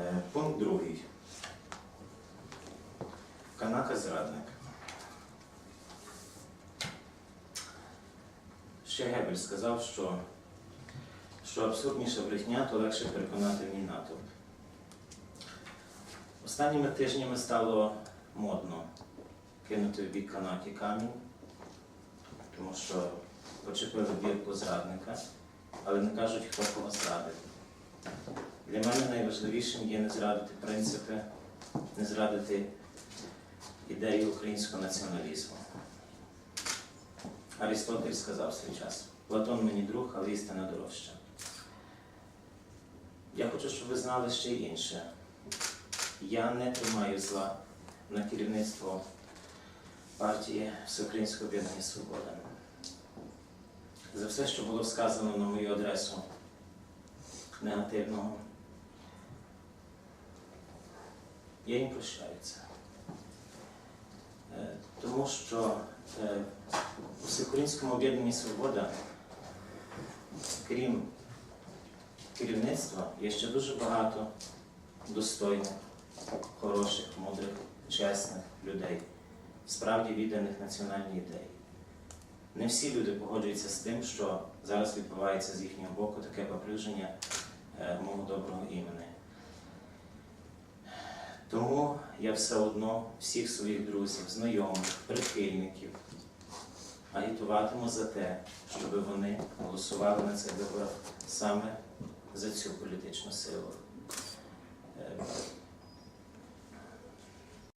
Е, Пункт другий. Канака зрадник. Ще Гебель сказав, що, що абсурдніша брехня, то легше переконати в ній натовп. Останніми тижнями стало модно кинути в бік канаті камінь, тому що почепили бірку зрадника, але не кажуть, хто кого зрадив. Для мене найважливішим є не зрадити принципи, не зрадити ідеї українського націоналізму. Арістотель сказав свій час: Платон мені друг, але істина дорожча. Я хочу, щоб ви знали ще й інше. Я не тримаю зла на керівництво партії Всеукраїнського об'єднання Свобода. За все, що було сказано на мою адресу негативного, я їм прощаю це. Тому що е, у Всеукраїнському об'єднанні Свобода, крім керівництва, є ще дуже багато достойних, хороших, мудрих, чесних людей, справді відданих національній ідеї. Не всі люди погоджуються з тим, що зараз відбувається з їхнього боку таке поплюження е, мого доброго імені. Тому я все одно всіх своїх друзів, знайомих, прихильників агітуватиму за те, щоб вони голосували на цей виборах саме за цю політичну силу.